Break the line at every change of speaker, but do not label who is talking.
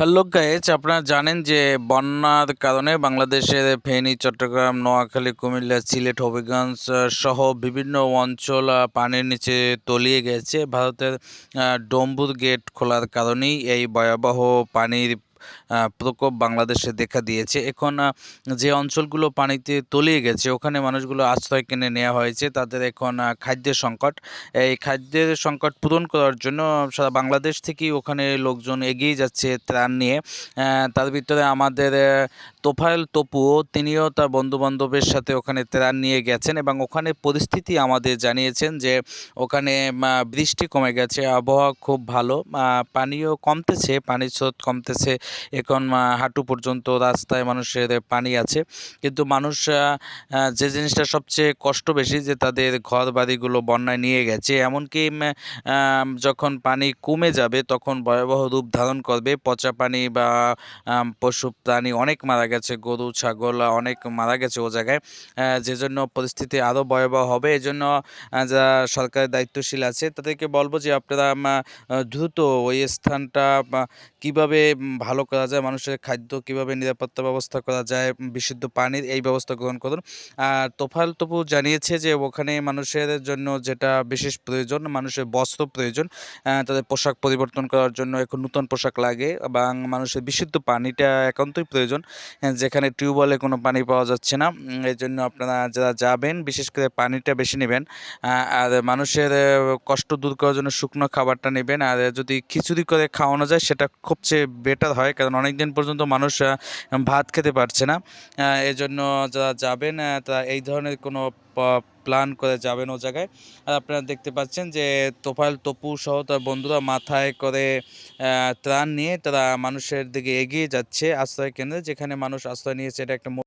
Hello guys আপনারা জানেন যে বন্যার কারণে বাংলাদেশের ফেনী, চট্টগ্রাম, নোয়াখালী, কুমিল্লা, সিলেট, হবিগঞ্জ সহ বিভিন্ন অঞ্চল পানির নিচে তলিয়ে গেছে। ভারতের ডম্বুর গেট খোলার কারণেই এই ভয়াবহ পানির প্রকোপ বাংলাদেশে দেখা দিয়েছে। এখন যে অঞ্চলগুলো পানিতে তলিয়ে গেছে, ওখানে মানুষগুলো আশ্রয় কিনে নেওয়া হয়েছে। তাদের এখন খাদ্যের সংকট। এই খাদ্যের সংকট পূরণ করার জন্য সারা বাংলাদেশ থেকেই ওখানে লোকজন এগিয়ে যাচ্ছে ত্রাণ নিয়ে। তার ভিতরে আমাদের তোফায়েল তপু তিনিও তার বন্ধু বান্ধবের সাথে ওখানে ত্রাণ নিয়ে গেছেন এবং ওখানে পরিস্থিতি আমাদের জানিয়েছেন যে ওখানে বৃষ্টি কমে গেছে, আবহাওয়া খুব ভালো পানিও কমতেছে, পানির স্রোত কমতেছে। এখন হাঁটু পর্যন্ত রাস্তায় মানুষের পানি আছে। কিন্তু মানুষ যে জিনিসটা সবচেয়ে কষ্ট বেশি যে তাদের ঘর বাড়িগুলো বন্যায় নিয়ে গেছে এমনকি যখন পানি কমে যাবে তখন ভয়াবহ রূপ ধারণ করবে। পচা পানি বা পশু প্রাণী অনেক মারা গেছে গরু ছাগল অনেক মারা গেছে ও জায়গায়। যে জন্য পরিস্থিতি আরও ভয়াবহ হবে এই জন্য আহ, যারা সরকারের দায়িত্বশীল আছে তাদেরকে বলব যে আপনারা দ্রুত ওই স্থানটা কীভাবে উম, ভালো করা যায়, মানুষের খাদ্য কীভাবে নিরাপত্তা ব্যবস্থা করা যায়, বিশুদ্ধ পানির এই ব্যবস্থা গ্রহণ করুন। আর তোফাল তপু জানিয়েছে যে, ওখানে মানুষের জন্য যেটা বিশেষ প্রয়োজন, মানুষের বস্ত্র প্রয়োজন তাদের পোশাক পরিবর্তন করার জন্য এখন নতুন পোশাক লাগে এবং মানুষের বিশুদ্ধ পানিটা একান্তই প্রয়োজন যেখানে টিউবওয়েলে কোনো পানি পাওয়া যাচ্ছে না। এই জন্য আপনারা যারা যাবেন, বিশেষ করে পানিটা বেশি নেবেন আর মানুষের কষ্ট দূর করার জন্য শুকনো খাবারটা নেবেন, আর যদি খিচুড়ি করে খাওয়ানো যায়, সেটা খুব চেয়ে বেটার হয়। কারণ অনেক দিন পর্যন্ত মানুষ ভাত খেতে পারছে না। আহ, এই জন্য যারা যাবেন তারা এই ধরনের কোনো প্ল্যান করে যাবেন ও জায়গায়। আর আপনারা দেখতে পাচ্ছেন যে তোফাইল তপু সহ তার বন্ধুরা মাথায় করে ত্রাণ নিয়ে তারা মানুষের দিকে এগিয়ে যাচ্ছে আশ্রয় কেন্দ্রে যেখানে মানুষ আশ্রয় নিয়েছে। এটা একটা